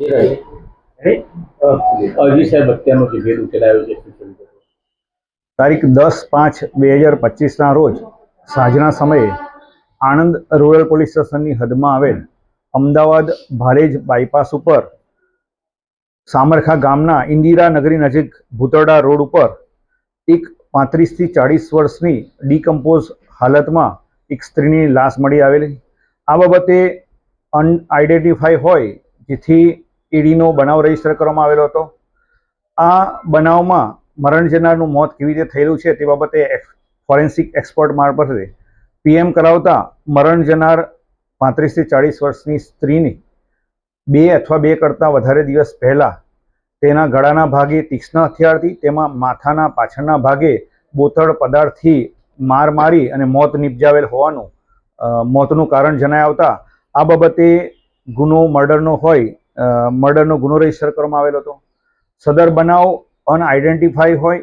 અજી સાહેબ, અત્યારનો જે ભેદ ઉકેલાયો છે? તારીખ દસ પાંચ બે હજાર પચીસના રોજ સાંજના સમયે આણંદ રૂરલ પોલીસ સ્ટેશનની હદમાં આવેલ અમદાવાદ ભારેજ બાયપાસ ઉપર સામરખા ગામના ઇન્દિરા નગરી નજીક ભૂતરડા રોડ ઉપર એક પાંત્રીસથી ચાળીસ વર્ષની ડીકમ્પોઝ હાલતમાં એક સ્ત્રીની લાશ મળી આવેલી આ બાબતે અનઆઇડેન્ટિફાઈ હોય, જેથી ઈડીનો બનાવ રજિસ્ટર કરવામાં આવેલો હતો. આ બનાવમાં મરણ જનારનું મોત કેવી રીતે થયેલું છે તે બાબતે ફોરેન્સિક એક્સપર્ટ મારફતે પીએમ કરાવતા મરણ જનાર પાંત્રીસથી ચાળીસ વર્ષની સ્ત્રીની બે અથવા બે કરતાં વધારે દિવસ પહેલાં તેના ગળાના ભાગે તીક્ષ્ણ હથિયારથી તેમાં માથાના પાછળના ભાગે બોતળ પદાર્થથી માર મારી અને મોત નિપજાવેલ હોવાનું મોતનું કારણ જણાય આવતા આ બાબતે ગુનો મર્ડરનો હોય મર્ડરનો ગુનો રજિસ્ટર કરવામાં આવેલો હતો. સદર બનાવ અનઆઇડેન્ટિફાઈ હોય,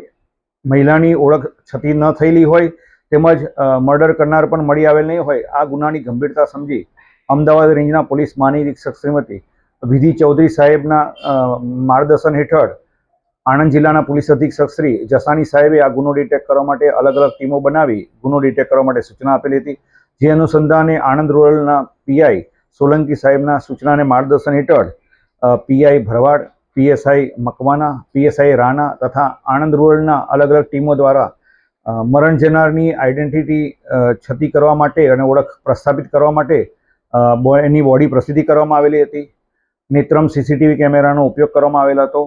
મહિલાની ઓળખ છતી ન થયેલી હોય, તેમજ મર્ડર કરનાર પણ મળી આવેલ નહીં હોય, આ ગુનાની ગંભીરતા સમજી અમદાવાદ રેન્જના પોલીસ મહાનિરીક્ષક શ્રીમતી વિધિ ચૌધરી સાહેબના માર્ગદર્શન હેઠળ આણંદ જિલ્લાના પોલીસ અધિક્ષક શ્રી જસાણી સાહેબે આ ગુનો ડિટેક્ટ કરવા માટે અલગ અલગ ટીમો બનાવી ગુનો ડિટેક્ટ કરવા માટે સૂચના આપેલી હતી. જે અનુસંધાને આણંદ રૂરલના પીઆઈ સોલંકી સાહેબના સૂચનાને માર્ગદર્શન હેઠળ PI Bharwad PSI Makwana PSI Rana તથા આણંદ રૂરલના અલગ અલગ ટીમો દ્વારા મરણ જનારની આઈડેન્ટિટી છતી કરવા માટે અને ઓળખ પ્રસ્થાપિત કરવા માટે એની બોડી પ્રસિદ્ધિ કરવામાં આવેલી હતી. નેત્રમ સીસીટીવી કેમેરાનો ઉપયોગ કરવામાં આવેલો હતો.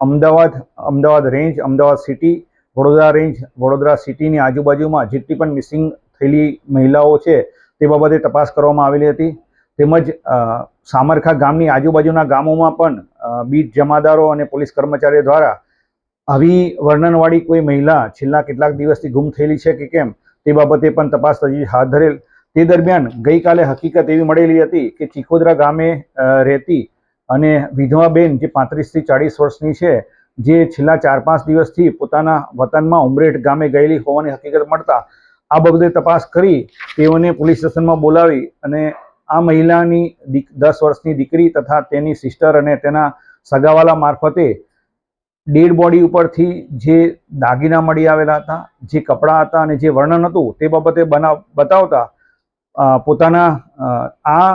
Ahmedabad Ahmedabad range, Ahmedabad city, Vadodara range, Vadodara સિટીની આજુબાજુમાં જેટલી પણ મિસિંગ થયેલી મહિલાઓ છે તે બાબતે તપાસ કરવામાં આવેલી હતી. તેમજ સામરખા ગામની આજુબાજુના ગામોમાં પણ બીટ જમાદારો અને પોલીસ કર્મચારીઓ દ્વારા આવી વર્ણનવાળી કોઈ મહિલા છેલ્લા કેટલાક દિવસથી ગુમ થયેલી છે કે કેમ તે બાબતે પણ તપાસ તજવીજ હાથ ધરેલ. તે દરમિયાન ગઈકાલે હકીકત એવી મળેલી હતી કે ચીખોદરા ગામે રહેતી અને વિધવાબેન જે પાંત્રીસથી ચાળીસ વર્ષની છે, જે છેલ્લા ચાર પાંચ દિવસથી પોતાના વતનમાં ઉમરેઠ ગામે ગયેલી હોવાની હકીકત મળતા આ બાબતે તપાસ કરી તેઓને પોલીસ સ્ટેશનમાં બોલાવી અને આ મહિલાની દસ વર્ષની દીકરી તથા તેની સિસ્ટર અને તેના સગાવાલા મારફતે ડેડ બોડી ઉપરથી જે દાગીના મળી આવેલા હતા, જે કપડાં હતા અને જે વર્ણન હતું તે બાબતે બનાવ બતાવતા પોતાના આ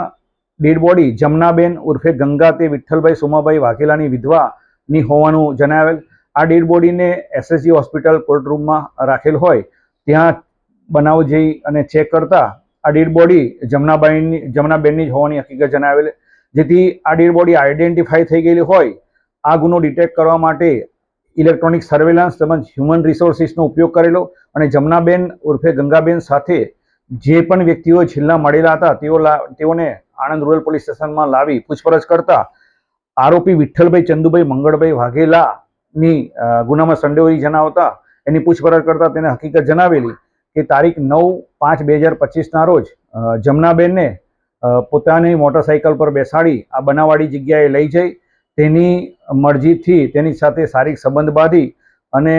ડેડ બોડી જમનાબેન ઉર્ફે ગંગા તે વિઠ્ઠલભાઈ સોમાભાઈ વાઘેલાની વિધવાની હોવાનું જણાવેલ. આ ડેડ બોડીને એસએસજી હોસ્પિટલ કોર્ટરૂમમાં રાખેલ હોય, ત્યાં બનાવ જઈ અને ચેક કરતા આ ડેડ બોડી જમનાબાઈની, જમનાબેનની જ હોવાની હકીકત જણાવેલ. જેથી આ ડેડ બોડી આઈડેન્ટિફાઈ થઈ ગયેલી હોય, આ ગુનો ડિટેક્ટ કરવા માટે ઇલેક્ટ્રોનિક સર્વેલન્સ તેમજ હ્યુમન રિસોર્સિસનો ઉપયોગ કરેલો અને જમનાબેન ઉર્ફે ગંગાબેન સાથે જે પણ વ્યક્તિઓ છેલ્લા મળેલા હતા, તેઓ તેઓને આણંદ રૂરલ પોલીસ સ્ટેશનમાં લાવી પૂછપરછ કરતા આરોપી વિઠ્ઠલભાઈ ચંદુભાઈ મંગળભાઈ વાઘેલાની ગુનામાં સંડોવણી જણાવતા એની પૂછપરછ કરતા તેને હકીકત જણાવેલી. કે તારીખ નવ પાંચ બે હજાર પચીસના રોજ જમનાબેનને પોતાની મોટરસાઇકલ પર બેસાડી આ બનાવવાળી જગ્યાએ લઈ જઈ. તેની મરજીથી તેની સાથે શારીરિક સંબંધ બાંધી અને